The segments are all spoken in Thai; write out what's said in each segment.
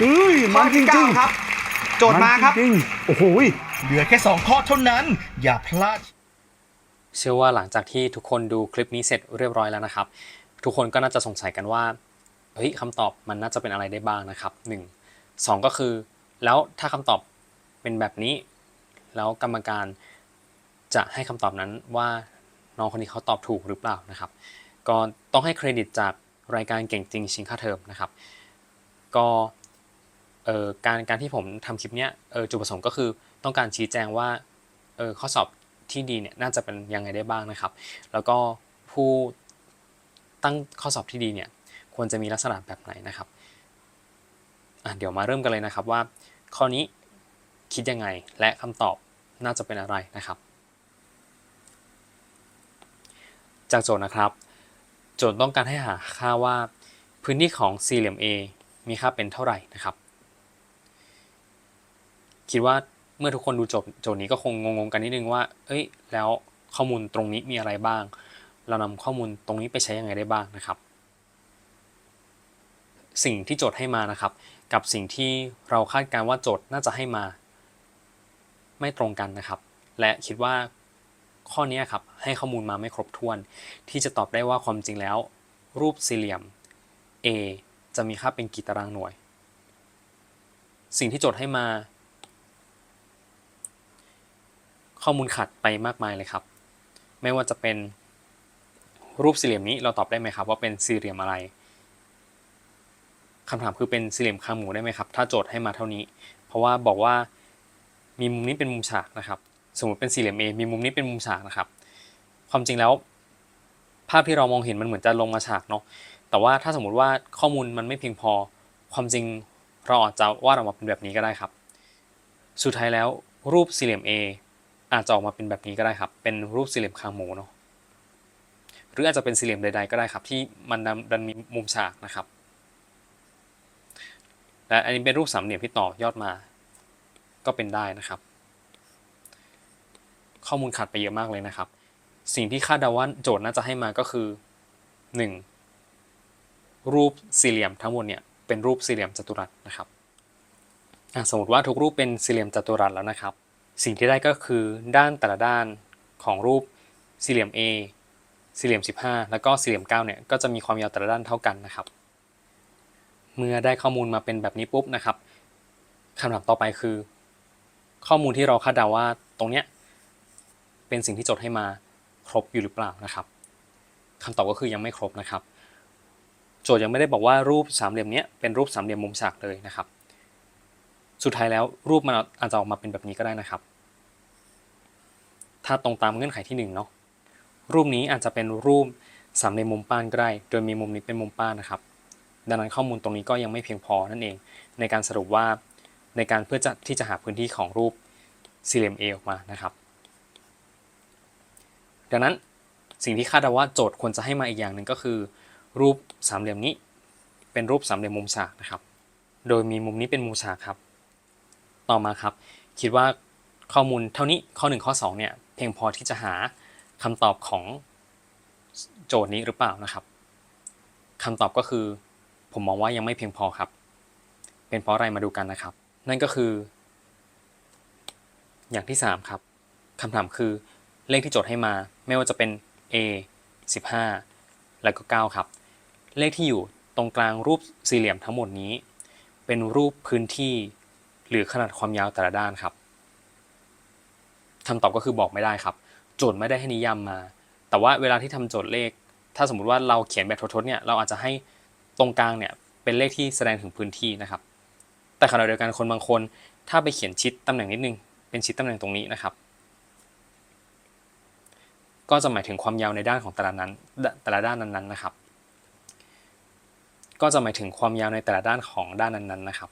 เอ้ยข้มัอนจริที่งเก้าๆครับ โจทย์มาครับนจงๆโอ้โหยเหลือแค่ 2 ข้อเท่านั้น อย่าพลาด เชื่อว่าหลังจากที่ทุกคนดูคลิปนี้เสร็จเรียบร้อยแล้วนะครับ ทุกคนก็น่าจะสงสัยกันว่าเฮ้ยคำตอบมันน่าจะเป็นอะไรได้บ้างนะครับหนึ่งสองก็คือ แล้วถ้าคำตอบเป็นแบบนี้ แล้วกรรมการจะให้คำตอบนั้นว่าน้องคนนี้เขาตอบถูกหรือเปล่านะครับ ก็ต้องให้เครดิตจากรายการเก่งจริงชิงค่าเทอมนะครับ ก็ เอ่อการการที่ผมทำคลิปเนี้ยเออจุดประสงค์ก็คือต้องการชี้แจงว่าเออข้อสอบที่ดีเนี่ยน่าจะเป็นยังไงได้บ้างนะครับ แล้วก็ผู้ตั้งข้อสอบที่ดีเนี่ยควรจะมีลักษณะแบบไหนนะครับอะเดี๋ยวมาเริ่มกันเลยนะครับว่า ข้อนี้คิดยังไงและคำตอบน่าจะเป็นอะไรนะครับ จากโจทย์นะครับ โจทย์ต้องการให้หาค่าว่าพื้นที่ของสี่เหลี่ยม A มีค่าเป็นเท่าไหร่นะครับ คิดว่าเมื่อทุกคนดูจบโจทย์นี้ก็คงงงๆกันนิดนึงว่า เอ้ย แล้วข้อมูลตรงนี้มีอะไรบ้าง เรานำข้อมูลตรงนี้ไปใช้ยังไงได้บ้างนะครับ สิ่งที่โจทย์ให้มานะครับ กับสิ่งที่เราคาดการณ์ว่าโจทย์น่าจะให้มา ไม่ตรงกันนะครับ และคิดว่าข้อนี้ครับให้ข้อมูลมาไม่ครบถ้วน ที่จะตอบได้ว่าความจริงแล้ว รูปสี่เหลี่ยม A จะมีค่าเป็นกี่ตารางหน่วย สิ่งที่โจทย์ให้มา ข้อมูลขัดไปมากมายเลยครับ ไม่ว่าจะเป็นรูปสี่เหลี่ยมนี้เราตอบได้ไหมครับ ว่าเป็นสี่เหลี่ยมอะไรคำถามคือเป็นสี่เหลี่ยมคางหมูได้ไหมครับ ถ้าโจทย์ให้มาเท่านี้ เพราะว่าบอกว่ามีมุมนี้เป็นมุมฉากนะครับ สมมติเป็นสี่เหลี่ยม A มีมุมนี้เป็นมุมฉากนะครับ ความจริงแล้วภาพที่เรามองเห็นมันเหมือนจะลงมาฉากเนาะ แต่ว่าถ้าสมมุติว่าข้อมูลมันไม่เพียงพอ ความจริงเราอาจจะวาดออกมาเป็นแบบนี้ก็ได้ครับ สุดท้ายแล้วรูปสี่เหลี่ยม A อาจจะออกมาเป็นแบบนี้ก็ได้ครับ เป็นรูปสี่เหลี่ยมคางหมูเนาะหรืออาจจะเป็นสี่เหลี่ยมใด ๆ ก็ได้ครับ ที่มันดันมีมุมฉากนะครับและอันนี้เป็นรูปสามเหลี่ยมที่ต่อยอดมา ก็เป็นได้นะครับ ข้อมูลขาดไปเยอะมากเลยนะครับ สิ่งที่คาดเดาว่าโจทย์น่าจะให้มาก็คือ 1. รูปสี่เหลี่ยมทั้งหมดเนี่ยเป็นรูปสี่เหลี่ยมจัตุรัสนะครับสมมติว่าทุกรูปเป็นสี่เหลี่ยมจัตุรัสแล้วนะครับ สิ่งที่ได้ก็คือด้านแต่ละด้านของรูปสี่เหลี่ยม A สี่เหลี่ยม 15 แล้วก็สี่เหลี่ยม9เนี่ยก็จะมีความยาวแต่ละด้านเท่ากันนะครับ เมื่อได้ข้อมูลมาเป็นแบบนี้ปุ๊บนะครับคำถามต่อไปคือ ข้อมูลที่เราคาดเดาว่าตรงเนี้ยเป็นสิ่งที่โจทย์ให้มาครบอยู่หรือเปล่านะครับคำตอบก็คือยังไม่ครบนะครับ โจทย์ยังไม่ได้บอกว่ารูปสามเหลี่ยมเนี้ยเป็นรูปสามเหลี่ยมมุมฉากเลยนะครับ สุดท้ายแล้วรูปมันอาจจะออกมาเป็นแบบนี้ก็ได้นะครับ ถ้าตรงตามเงื่อนไขที่หนึ่งเนาะรูปนี้อาจจะเป็นรูปสามเหลี่ยมมุมป้านก็ได้โดยมีมุมนี้เป็นมุมป้านนะครับ ดังนั้นข้อมูลตรงนี้ก็ยังไม่เพียงพอนั่นเอง ในการสรุปว่าในการเพื่อจะที่จะหาพื้นที่ของรูปสี่เหลี่ยม A ออกมานะครับ ดังนั้นสิ่งที่คาดว่าโจทย์ควรจะให้มาอีกอย่างหนึ่งก็คือ รูปสามเหลี่ยมนี้ เป็นรูปสามเหลี่ยมมุมฉากนะครับ โดยมีมุมนี้เป็นมุมฉากครับ ต่อมาครับ คิดว่าข้อมูลเท่านี้ข้อ 1 ข้อ2เนี่ย พียงพอที่จะหาคำตอบของโจทย์นี้หรือเปล่านะครับคำตอบก็คือผมมองว่ายังไม่เพียงพอครับ เป็นเพราะอะไรมาดูกันนะครับ นั่นก็คือ อย่างที่ 3 ครับคำถามคือเลขที่โจทย์ให้มา ไม่ว่าจะเป็น A 15 แล้วก็ 9 ครับ เลขที่อยู่ตรงกลางรูปสี่เหลี่ยมทั้งหมดนี้ เป็นรูปพื้นที่หรือขนาดความยาวแต่ละด้านครับ คำตอบก็คือบอกไม่ได้ครับ โจทย์ไม่ได้ให้นิยามมา แต่ว่าเวลาที่ทำโจทย์เลข ถ้าสมมุติว่าเราเขียนแบบทดๆเนี่ยเราอาจจะให้ตรงกลางเนี่ยเป็นเลขที่แสดงถึงพื้นที่นะครับ แต่ขณะเดียวกันคนบางคน ถ้าไปเขียนชิดตำแหน่งนิดนึงเป็นชิดตำแหน่งตรงนี้นะครับ ก็จะหมายถึงความยาวในด้านของแต่ละนั้นแต่ละด้านนั้นๆนะครับ ก็จะหมายถึงความยาวในแต่ละด้านของด้านนั้นๆนะครับ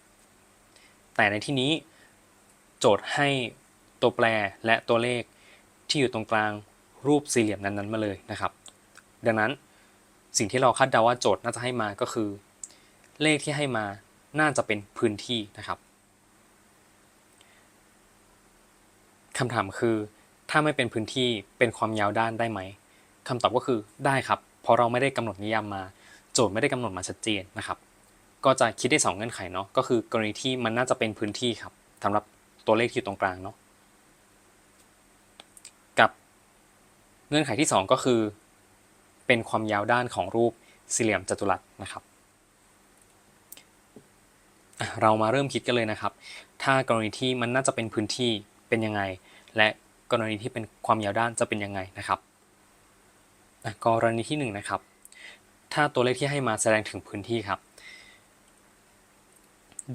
แต่ในที่นี้โจทย์ให้ ตัวแปรและตัวเลขที่อยู่ตรงกลางรูปสี่เหลี่ยมนั้นๆมาเลยนะครับ ดังนั้นสิ่งที่เราคาดเดาว่าโจทย์น่าจะให้มาก็คือ เลขที่ให้มาน่าจะเป็นพื้นที่นะครับคำถามคือ ถ้าไม่เป็นพื้นที่เป็นความยาวด้านได้ไหมคำตอบก็คือได้ครับเพราะเราไม่ได้กำหนดนิยามมา โจทย์ไม่ได้กำหนดมาชัดเจนนะครับ ก็จะคิดได้สองเงื่อนไขเนาะก็คือกรณีที่มันน่าจะเป็นพื้นที่ครับสำหรับตัวเลขที่อยู่ตรงกลางเนาะกับ เงื่อนไขที่สองก็คือ เป็นความยาวด้านของรูปสี่เหลี่ยมจัตุรัสนะครับ เรามาเริ่มคิดกันเลยนะครับ ถ้ากรณีที่มันน่าจะเป็นพื้นที่เป็นยังไง และกรณีที่เป็นความยาวด้านจะเป็นยังไงนะครับกรณีที่หนึ่งนะครับ ถ้าตัวเลขที่ให้มาแสดงถึงพื้นที่ครับ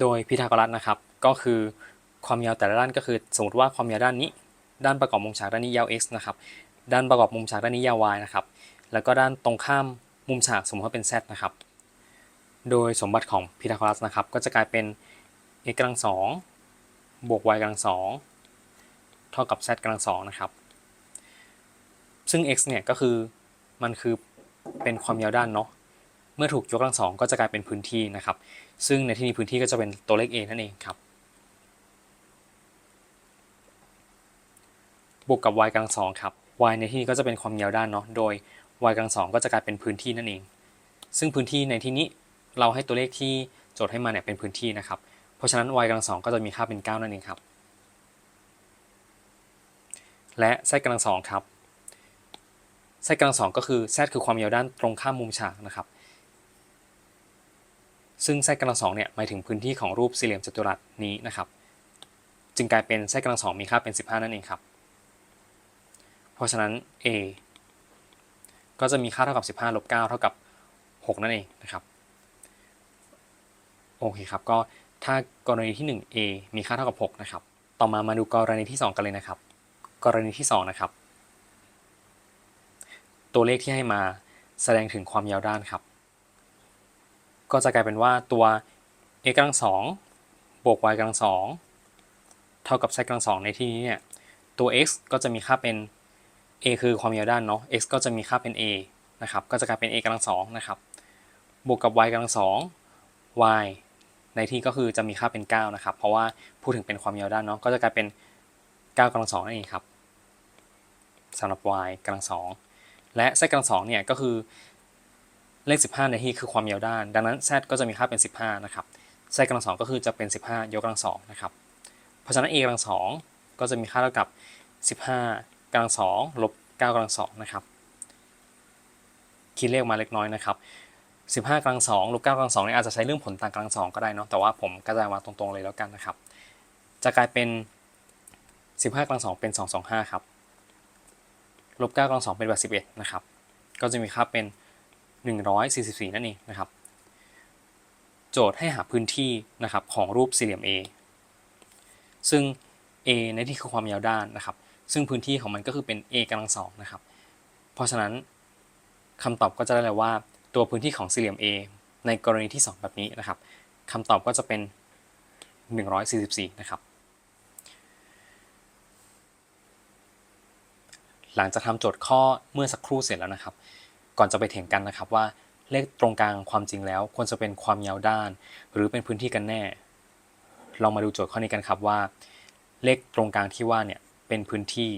โดยพีทาโกรัสนะครับ ก็คือความยาวแต่ละด้านก็คือ สมมติว่าความยาวด้านนี้ ด้านประกอบมุมฉากด้านนี้ยาว x นะครับ ด้านประกอบมุมฉากด้านนี้ยาว y นะครับ แล้วก็ด้านตรงข้ามมุมฉากสมมติว่าเป็น z นะครับ โดยสมบัติของพีทาโกรัสนะครับ ก็จะกลายเป็น x กำลังสองบวก y กำลังสองเท่ากับ z กำลังสองนะครับ ซึ่ง x เนี่ยก็คือมันคือเป็นความยาวด้านเนาะ เมื่อถูกยกกำลังสองก็จะกลายเป็นพื้นที่นะครับ ซึ่งในที่นี้พื้นที่ก็จะเป็นตัวเลข a นั่นเองครับบวกกับ y กำลังสองครับ y ในที่นี้ก็จะเป็นความยาวด้านเนาะ โดย y กำลังสองก็จะกลายเป็นพื้นที่นั่นเอง ซึ่งพื้นที่ในที่นี้เราให้ตัวเลขที่โจทย์ให้มาเนี่ยเป็นพื้นที่นะครับ เพราะฉะนั้น y กำลังสองก็จะมีค่าเป็น 9 นั่นเองครับ และ z กำลังสองครับ z กำลังสองก็คือ z คือความยาวด้านตรงข้ามมุมฉากนะครับ ซึ่ง z กำลังสองเนี่ยหมายถึงพื้นที่ของรูปสี่เหลี่ยมจัตุรัสนี้นะครับ จึงกลายเป็น z กำลังสองมีค่าเป็น 15 นั่นเองครับ เพราะฉะนั้น a ก็จะมีค่าเท่ากับ 15ลบ9เท่ากับ 6 นั่นเองนะครับ โอเคครับ ก็ถ้ากรณีที่ 1 a มีค่าเท่ากับ 6 นะครับ ต่อมามาดูกรณีที่ 2 กันเลยนะครับ กรณีที่ 2 นะครับ ตัวเลขที่ให้มาแสดงถึงความยาวด้านครับ ก็จะกลายเป็นว่าตัว a กำลังสองบวก y กำลังสองเท่ากับ z กำลังสองในที่นี้เนี่ย ตัว x ก็จะมีค่าเป็น a คือความยาวด้านเนาะ x ก็จะมีค่าเป็น a นะครับ ก็จะกลายเป็น a กำลังสองนะครับ บวกกับ y กำลังสอง y ในที่ก็คือจะมีค่าเป็น 9 นะครับ เพราะว่าพูดถึงเป็นความยาวด้านเนาะ ก็จะกลายเป็น 9กำลังสองนั่นเองครับสำหรับ y กำลังสอง และ z กำลังสองเนี่ยก็คือเลข 15 ในที่คือความยาวด้าน ดังนั้น z ก็จะมีค่าเป็น 15 นะครับ z กำลังสองก็คือจะเป็น 15 ยกกำลังสองนะครับ เพราะฉะนั้น a กำลังสองก็จะมีค่าเท่ากับ 15 กำลังสองลบ9กำลังสองนะครับคิดเลขมาเล็กน้อยนะครับ15กำลังสองลบ9กำลังสองเนี่ยอาจจะใช้เรื่องผลต่างกำลังสองก็ได้เนาะแต่ว่าผมกระจายมาตรงๆเลยแล้วกันนะครับ จะกลายเป็น 15กำลังสองเป็น 225ครับลบ9กำลังสองเป็น81นะครับก็จะมีค่าเป็น 144 นั่นเองนะครับ โจทย์ให้หาพื้นที่นะครับของรูปสี่เหลี่ยม A ซึ่ง A ในที่คือความยาวด้านนะครับ ซึ่งพื้นที่ของมันก็คือเป็น A กำลังสองนะครับ เพราะฉะนั้นคำตอบก็จะได้เลยว่าตัวพื้นที่ของสี่เหลี่ยม A ในกรณีที่ 2 แบบนี้นะครับคำตอบก็จะเป็น 144 นะครับ หลังจากทำโจทย์ข้อเมื่อสักครู่เสร็จแล้วนะครับ ก่อนจะไปเถียงกันนะครับว่าเลขตรงกลางความจริงแล้วควรจะเป็นความยาวด้าน หรือเป็นพื้นที่กันแน่เรามาดูโจทย์ข้อนี้กันครับว่า เลขตรงกลางที่ว่าเนี่ย เป็นพื้นที่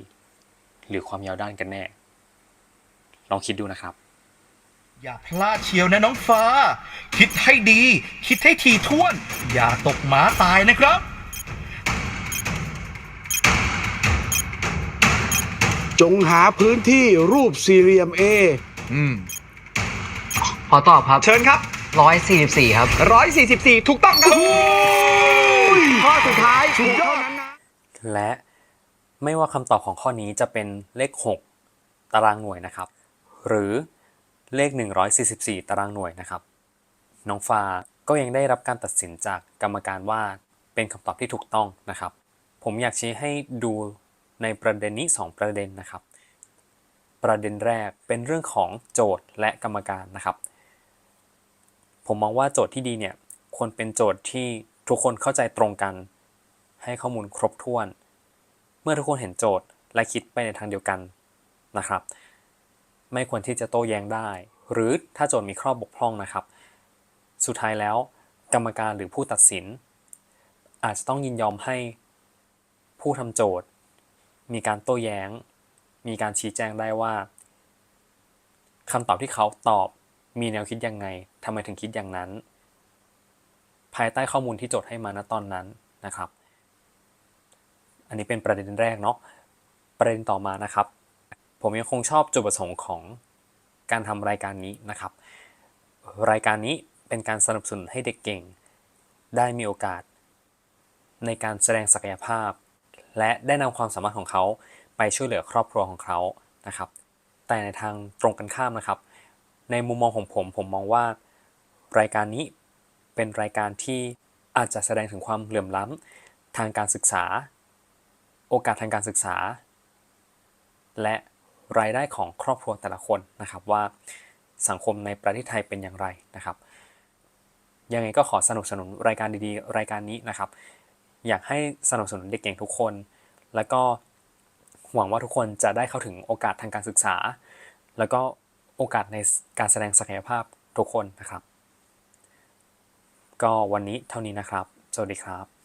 หรือความยาวด้านกันแน่ ลองคิดดูนะครับ อย่าพลาดเชียวนะน้องฟ้า คิดให้ดี คิดให้ทีท่วน อย่าตกหมาตายนะครับ จงหาพื้นที่รูปสี่เหลี่ยม A อืม ขอตอบครับเชิญครับ ร้อยสี่สิบสี่ครับ 144 ถูกต้องครับ ข้อสุดท้ายถูกเท่านั้นนะและ ไม่ว่าคำตอบของข้อนี้จะเป็นเลข 6 ตารางหน่วยนะครับ หรือเลข 144 ตารางหน่วยนะครับ น้องฟ้าก็ยังได้รับการตัดสินจากกรรมการว่าเป็นคำตอบที่ถูกต้องนะครับ ผมอยากชี้ให้ดูในประเด็นนี้ 2 ประเด็นนะครับ ประเด็นแรกเป็นเรื่องของโจทย์และกรรมการนะครับ ผมมองว่าโจทย์ที่ดีเนี่ยควรเป็นโจทย์ที่ทุกคนเข้าใจตรงกัน ให้ข้อมูลครบถ้วน มื่อทุกคนเห็นโจทย์และคิดไปในทางเดียวกันนะครับ ไม่ควรที่จะโต้แย้งได้ หรือถ้าโจทย์มีข้อบกพร่องนะครับ สุดท้ายแล้วกรรมการหรือผู้ตัดสิน อาจจะต้องยินยอมให้ผู้ทำโจทย์ มีการโต้แย้ง มีการชี้แจงได้ว่าคำตอบที่เขาตอบมีแนวคิดยังไงทำไมถึงคิดอย่างนั้น ภายใต้ข้อมูลที่โจทย์ให้มาณตอนนั้นนะครับ อันนี้เป็นประเด็นแรกเนาะประเด็นต่อมานะครับ ผมยังคงชอบจุดประสงค์ของการทำรายการนี้นะครับ รายการนี้เป็นการสนับสนุนให้เด็กเก่ง ได้มีโอกาส ในการแสดงศักยภาพ และได้นำความสามารถของเขาไปช่วยเหลือครอบครัวของเขานะครับ แต่ในทางตรงกันข้ามนะครับ ในมุมมองของผมผมมองว่า รายการนี้เป็นรายการที่อาจจะแสดงถึงความเหลื่อมล้ำทางการศึกษา โอกาสทางการศึกษา และรายได้ของครอบครัวแต่ละคนนะครับว่าสังคมในประเทศไทยเป็นอย่างไรนะครับ ยังไงก็ขอสนับสนุนรายการดีๆ รายการนี้นะครับ อยากให้สนับสนุนเด็กเก่งทุกคน แล้วก็หวังว่าทุกคนจะได้เข้าถึงโอกาสทางการศึกษา แล้วก็โอกาสในการแสดงศักยภาพทุกคนนะครับ ก็วันนี้เท่านี้นะครับ สวัสดีครับ